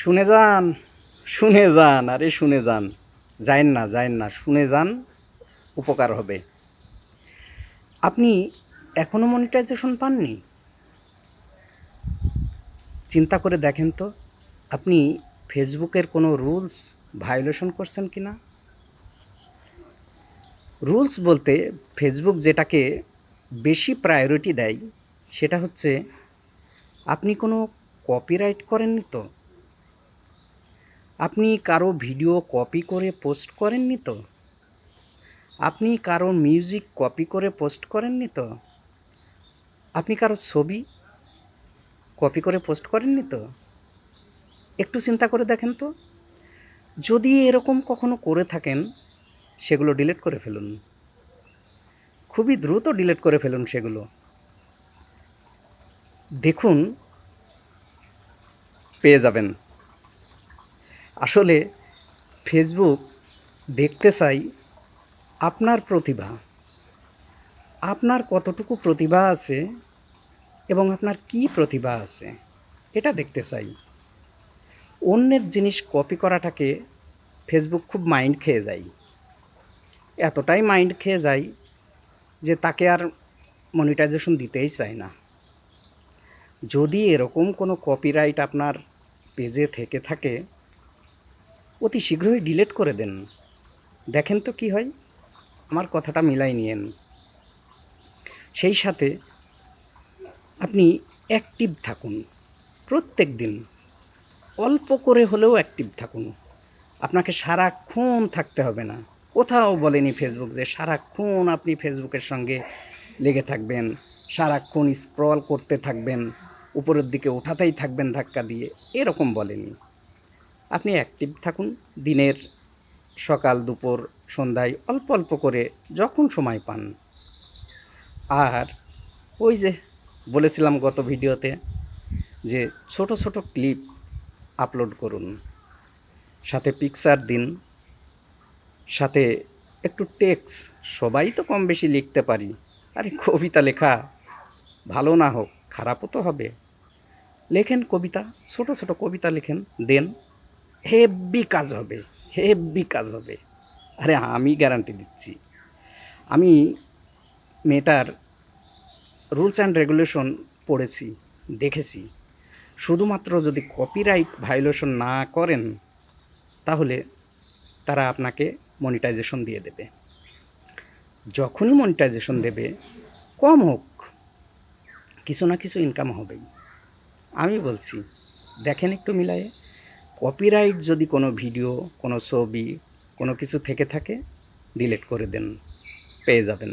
শুনে যান শুনে যান, আরে শুনে যান। যায়েন না যায়েন না, শুনে যান, উপকার হবে। আপনি এখনও মনিটাইজেশন পাননি? চিন্তা করে দেখেন তো, আপনি ফেসবুকের কোনো রুলস ভায়োলেশন করছেন কি না রুলস বলতে ফেসবুক যেটাকে বেশি প্রায়োরিটি দেয়, সেটা হচ্ছে আপনি কোনো কপিরাইট করেননি তো? আপনি কারও ভিডিও কপি করে পোস্ট করেননি তো? আপনি কারও মিউজিক কপি করে পোস্ট করেননি তো? আপনি কারও ছবি কপি করে পোস্ট করেননি তো? একটু চিন্তা করে দেখেন তো। যদি এরকম কখনো করে থাকেন, সেগুলো ডিলিট করে ফেলুন। খুবই দ্রুত ডিলিট করে ফেলুন সেগুলো। দেখুন, পেয়ে যাবেন। আসলে ফেসবুক দেখতে চাই আপনার প্রতিভা। আপনার কতটুকু প্রতিভা আছে এবং আপনার কি প্রতিভা আছে, এটা দেখতে চাই। অন্যের জিনিস কপি করাটাকে ফেসবুক খুব মাইন্ড খেয়ে যায়। এতটাই মাইন্ড খেয়ে যায় যে তাকে আর মনিটাইজেশন দিতেই চায় না। যদি এরকম কোনো কপিরাইট আপনার পেজে থেকে থাকে অতি শীঘ্রই ডিলিট করে দেন। দেখেন তো কি হয়? আমার কথাটা মিলাই নিয়েন। সেই সাথে আপনি অ্যাক্টিভ থাকুন। প্রত্যেক দিন অল্প করে হলেও অ্যাক্টিভ থাকুন। আপনাকে সারাক্ষণ থাকতে হবে না। কোথাও বলেনি ফেসবুক যে সারাক্ষণ আপনি ফেসবুকের সঙ্গে লেগে থাকবেন, সারাক্ষণ স্ক্রল করতে থাকবেন, উপরের দিকে ওঠাতেই থাকবেন ধাক্কা দিয়ে। এরকম বলেনি। আপনি অ্যাক্টিভ থাকুন। দিনের সকাল, দুপুর, সন্ধ্যায় অল্প অল্প করে যখন সময় পান। আর ওই যে বলেছিলাম গত ভিডিওতে যে ছোট ছোট ক্লিপ আপলোড করুন। সাথে পিকচার দিন। সাথে একটু টেক্স সবাই তো কম বেশি লিখতে পারি। আরে কবিতা লেখা ভালো না হোক, খারাপও তো হবে। লেখেন কবিতা, ছোট ছোট কবিতা লেখেন, দেন। হেভি কাজ হবে হেভি কাজ হবে। আরে আমি গ্যারান্টি দিচ্ছি, আমি মেয়েটার রুলস অ্যান্ড রেগুলেশন পড়েছি, দেখেছি। শুধুমাত্র যদি কপিরাইট ভায়োলেশন না করেন, তাহলে তারা আপনাকে মনিটাইজেশন দিয়ে দেবে। যখনই মনিটাইজেশন দেবে, কম হোক, কিছু না কিছু ইনকাম হবেই। আমি বলছি, দেখেন একটু মিলায়ে। কপিরাইট যদি কোনো ভিডিও কোনো ছবি, কোনো কিছু থেকে থাকে ডিলিট করে দেন, পেয়ে যাবেন।